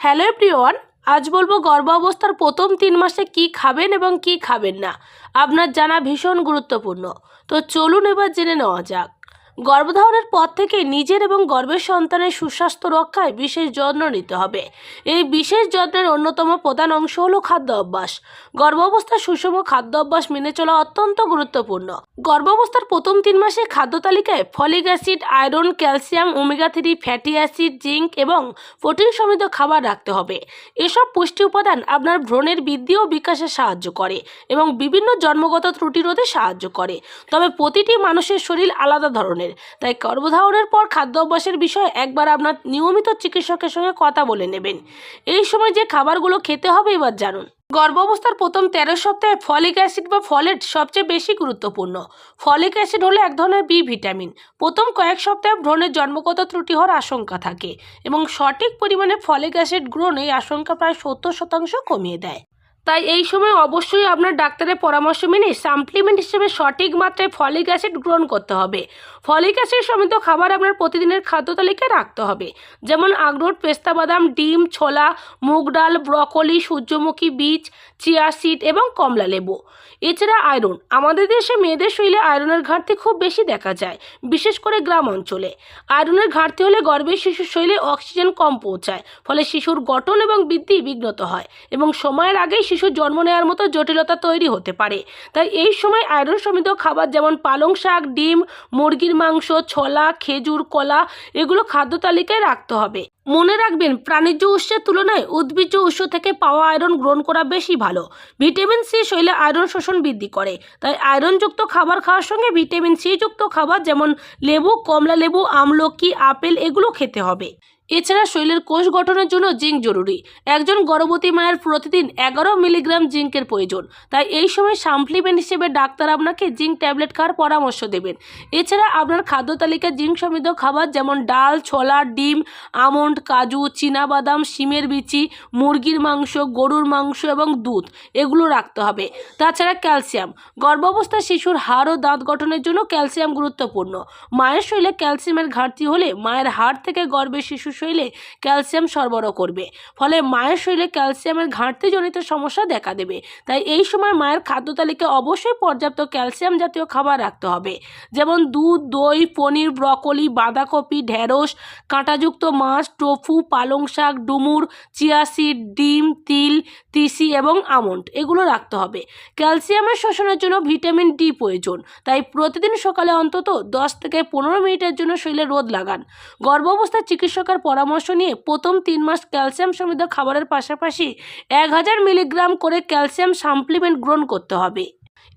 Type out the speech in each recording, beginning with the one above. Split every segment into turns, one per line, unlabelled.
Hello everyone, আজ বলব গর্ভাবস্থার প্রথম তিন মাসে কি খাবেন এবং কি খাবেন না। আপনার জানা ভীষণ গুরুত্বপূর্ণ। তো চলুন এবার জেনে নেওয়া যাক। গর্ভধারণের পর থেকে নিজের এবং গর্ভের সন্তানের সুস্বাস্থ্য রক্ষায় বিশেষ যত্ন নিতে হবে। এই বিশেষ যত্নের অন্যতম প্রধান অংশ হলো খাদ্য অভ্যাস। গর্ভাবস্থার সুষম খাদ্য অভ্যাস মেনে চলা অত্যন্ত গুরুত্বপূর্ণ। গর্ভাবস্থার প্রথম তিন মাসে খাদ্য তালিকায় folic acid, iron, calcium omega three fatty acid, zinc এবং প্রোটিন সমৃদ্ধ খাবার রাখতে হবে। এসব পুষ্টি উপাদান আপনার ভ্রণের বৃদ্ধি ও বিকাশে সাহায্য করে এবং বিভিন্ন জন্মগত ত্রুটি রোধে সাহায্য করে। তবে প্রতিটি মানুষের শরীর আলাদা ধরনের। তাই গর্ভধারণের পর খাদ্য অভ্যাসের বিষয়ে একবার আপনার নিয়মিত চিকিৎসকের সঙ্গে কথা বলে নেবেন। এই সময় যে খাবারগুলো খেতে হবে এবার জানুন। গর্ভাবস্থার প্রথম তেরো সপ্তাহে ফলিক অ্যাসিড বা ফলেট সবচেয়ে বেশি গুরুত্বপূর্ণ। ফলিক অ্যাসিড হলো এক ধরনের বি ভিটামিন। প্রথম কয়েক সপ্তাহে ভ্রূণের জন্মগত ত্রুটি হওয়ার আশঙ্কা থাকে এবং সঠিক পরিমাণে ফলিক অ্যাসিড গ্রহণ এই আশঙ্কা প্রায় সত্তর শতাংশ কমিয়ে দেয়। তাই এই সময় অবশ্যই আপনার ডাক্তারের পরামর্শ মেনে সাপ্লিমেন্ট হিসেবে সঠিক মাত্রায় ফলিক অ্যাসিড গ্রহণ করতে হবে। ফলিক অ্যাসিড সমৃদ্ধ খাবার আপনার প্রতিদিনের খাদ্য তালিকায় রাখতে হবে। যেমন আখরোট, পেস্তা বাদাম, ডিম, ছোলা, মুগ ডাল, ব্রকলি, সূর্যমুখী বীজ, চিয়া সিড এবং কমলা লেবু। এছাড়া আয়রন। আমাদের দেশে মেয়েদের শরীরে আয়রনের ঘাটতি খুব বেশি দেখা যায়, বিশেষ করে গ্রাম অঞ্চলে। আয়রনের ঘাটতি হলে গর্ভের শিশুর শরীরে অক্সিজেন কম পৌঁছায়, ফলে শিশুর গঠন এবং বৃদ্ধি বিঘ্নত হয় এবং সময়ের আগেই শিশুর জন্ম নেওয়ার মতো জটিলতা তৈরি হতে পারে। তাই এই সময় আয়রন সমৃদ্ধ খাবার যেমন পালং শাক, ডিম, মুরগির মাংস, ছোলা, খেজুর, কলা, এগুলো খাদ্য তালিকায় রাখতে হবে। মনে রাখবেন, প্রাণীজ উৎসের তুলনায় উদ্ভিজ্জ উৎস থেকে পাওয়া আয়রন গ্রহণ করা বেশি ভালো। ভিটামিন সি শরীরে আয়রন শোষণ বৃদ্ধি করে। তাই আয়রনযুক্ত খাবার খাওয়ার সঙ্গে ভিটামিন সি যুক্ত খাবার যেমন লেবু, কমলা লেবু, আমলকি, আপেল এগুলো খেতে হবে। এছাড়া শরীরের কোষ গঠনের জন্য জিঙ্ক জরুরি। একজন গর্ভবতী মায়ের প্রতিদিন এগারো মিলিগ্রাম জিঙ্কের প্রয়োজন। তাই এই সময় সাপ্লিমেন্ট হিসেবে ডাক্তার আপনাকে জিঙ্ক ট্যাবলেট খাওয়ার পরামর্শ দেবেন। এছাড়া আপনার খাদ্য তালিকায় জিঙ্ক সমৃদ্ধ খাবার যেমন ডাল, ছোলা, ডিম, আমন্ড কাজু বাদাম শিমের বিচি, মুরগির মাংস, গরুর মাংস এবং দুধ, এগুলো রাখতে হবে। তাছাড়া ক্যালসিয়াম। গর্ভাবস্থা শিশুর হাড় ও দাঁত গঠনের জন্য ক্যালসিয়াম গুরুত্বপূর্ণ। মায়ের শরীরে ক্যালসিয়ামের ঘাটতি হলে মায়ের হাড় থেকে গর্ভের শিশু শরীরে ক্যালসিয়াম সরবরাহ করবে। ফলে মায়ের শরীরে ক্যালসিয়ামের ঘাটতিজনিত সমস্যা দেখা দেবে। তাই এই সময় মায়ের খাদ্য তালিকায় অবশ্যই পর্যাপ্ত ক্যালসিয়াম জাতীয় খাবার রাখতে হবে। যেমন দুধ, দই, পনির, ব্রকলি, বাঁধাকপি, ঢেঁড়স, কাঁটাযুক্ত মাছ টোফু, পালং শাক, ডুমুর, চিয়া সিড, ডিম, তিল, তিসি এবং আমন্ড, এগুলো রাখতে হবে। ক্যালসিয়ামের শোষণের জন্য ভিটামিন ডি প্রয়োজন, তাই প্রতিদিন সকালে অন্তত দশ থেকে পনেরো মিনিটের জন্য শরীরে রোদ লাগান। গর্ভাবস্থায় চিকিৎসকের পরামর্শ নিয়ে প্রথম তিন মাস ক্যালসিয়াম সমৃদ্ধ খাবারের পাশাপাশি এক হাজার মিলিগ্রাম করে ক্যালসিয়াম সাপ্লিমেন্ট গ্রহণ করতে হবে।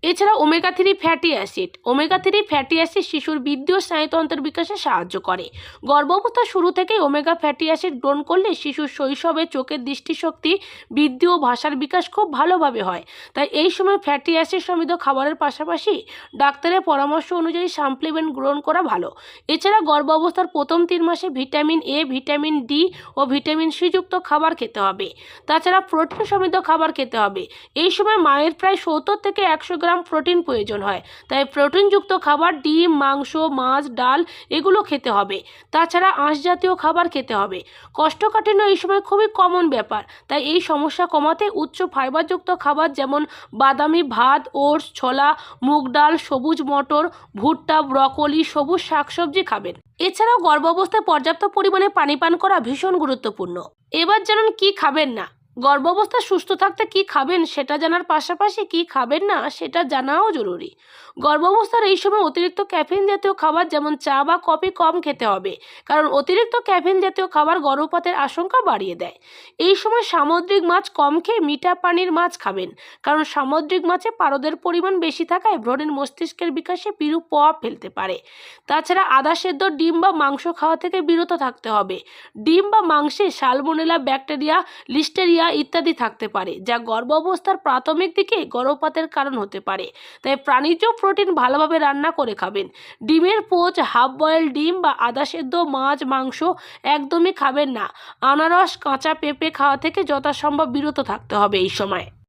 এছাড়া omega three fatty acid omega three fatty acid শিশুর বৃদ্ধি ও স্নায়ুতন্ত্রের বিকাশে সাহায্য করে। গর্ভাবস্থা শুরু থেকেই ওমেগা ফ্যাটি অ্যাসিড গ্রহণ করলে শিশুর শৈশবে চোখের দৃষ্টিশক্তি বৃদ্ধি ও ভাষার বিকাশ খুব ভালোভাবে হয়। তাই এই সময় ফ্যাটি অ্যাসিড সমৃদ্ধ খাবারের পাশাপাশি ডাক্তারের পরামর্শ অনুযায়ী সাপ্লিমেন্ট গ্রহণ করা ভালো। এছাড়া গর্ভাবস্থার প্রথম তিন মাসে ভিটামিন এ ভিটামিন ডি ও ভিটামিন সি যুক্ত খাবার খেতে হবে। তাছাড়া প্রোটিন সমৃদ্ধ খাবার খেতে হবে। এই সময় মায়ের প্রায় সত্তর থেকে একশো গ্রাম প্রোটিন প্রয়োজন হয়। তাই প্রোটিনযুক্ত খাবার ডিম, মাংস, মাছ, ডাল এগুলো খেতে হবে। তাছাড়া আঁশ জাতীয় খাবার খেতে হবে। কোষ্ঠকাঠিন্য এই সময় খুবই কমন ব্যাপার। তাই এই সমস্যা কমাতে উচ্চ ফাইবারযুক্ত খাবার যেমন বাদামি ভাত, ওটস, ছোলা, মুগ ডাল, সবুজ মটর, ভুট্টা, ব্রকলি, সবুজ শাকসবজি খাবেন। এছাড়াও গর্ভাবস্থায় পর্যাপ্ত পরিমাণে পানি পান করা ভীষণ গুরুত্বপূর্ণ। এবার জানুন কি খাবেন না। গর্ভাবস্থা সুস্থ থাকতে কি খাবেন সেটা জানার পাশাপাশি কি খাবেন না সেটা জানাও জরুরি। গর্ভাবস্থার এই সময় অতিরিক্ত ক্যাফিন জাতীয় খাবার যেমন চা বা কফি কম খেতে হবে, কারণ অতিরিক্ত ক্যাফিন জাতীয় খাবার গর্ভপাতের আশঙ্কা বাড়িয়ে দেয়। এই সময় সামুদ্রিক মাছ কম খেয়ে মিঠা পানির মাছ খাবেন, কারণ সামুদ্রিক মাছে পারদের পরিমাণ বেশি থাকায় ভ্রণের মস্তিষ্কের বিকাশে বিরূপ প্রভাব ফেলতে পারে। তাছাড়া আদা সেদ্ধ ডিম বা মাংস খাওয়া থেকে বিরত থাকতে হবে। ডিম বা মাংসে সালমোনেলা, ব্যাকটেরিয়া, লিস্টেরিয়া ইত্যাদি থাকতে পারে, যা গর্ভাবস্থার প্রাথমিক দিকে গর্ভপাতের কারণ হতে পারে। তাই প্রাণীজ প্রোটিন ভালোভাবে রান্না করে খাবেন। ডিমের পোচ, হাফ বয়েল ডিম বা আদা সেদ্ধ মাছ, মাংস একদমই খাবেন না। আনারস, কাঁচা পেঁপে খাওয়া থেকে যথাসম্ভব বিরত থাকতে হবে এই সময়।